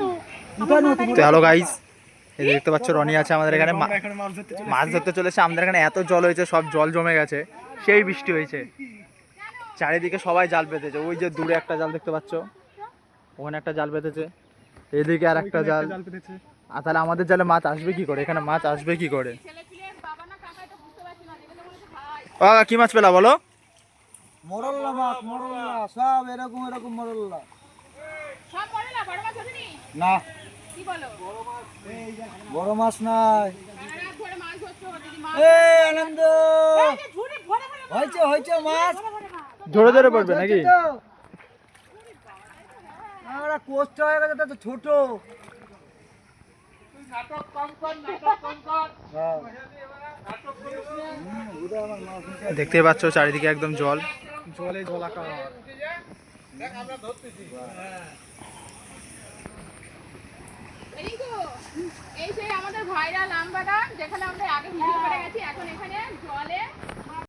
তো hello guys এই দেখতে পাচ্ছ রনি আছে আমাদের এখানে। মাছ ধরতে চলেছে আমাদের এখানে এত জল হয়েছে সব জল জমে গেছে সেই বৃষ্টি হয়েছে। চারিদিকে সবাই জাল পেতেছে ওই যে দূরে একটা জাল দেখতে পাচ্ছ ওখানে একটা জাল পেতেছে এদিকে আর একটা জাল। আর তাহলে আমাদের জালে মাছ আসবে কি করে? এখানে মাছ আসবে কি করে? ও কি মাছ পেলা বলো? মরল্লা মাছ মরল্লা সব এরকম এরকম মরল্লা সব পড়ে না বড় মাছ ধরিনি না। কি বলো? বড় মাছ নাই। সারা রাত ধরে মাছ ধরছো দিদি মাছ এ আনন্দ। হয়েছে হয়েছে মাছ। জোরে জোরে পড়বে নাকি? আমরা কোষ্ট হয়ে গেছে তো ছোট। হ্যাঁ। দেখতেই পাচ্ছ চারিদিকে একদম জল। জলে জলাকার। আমাদের ভাইরাল নাম্বারটা যেখানে আমরা আগে ভিডিও করে গেছি এখন এখানে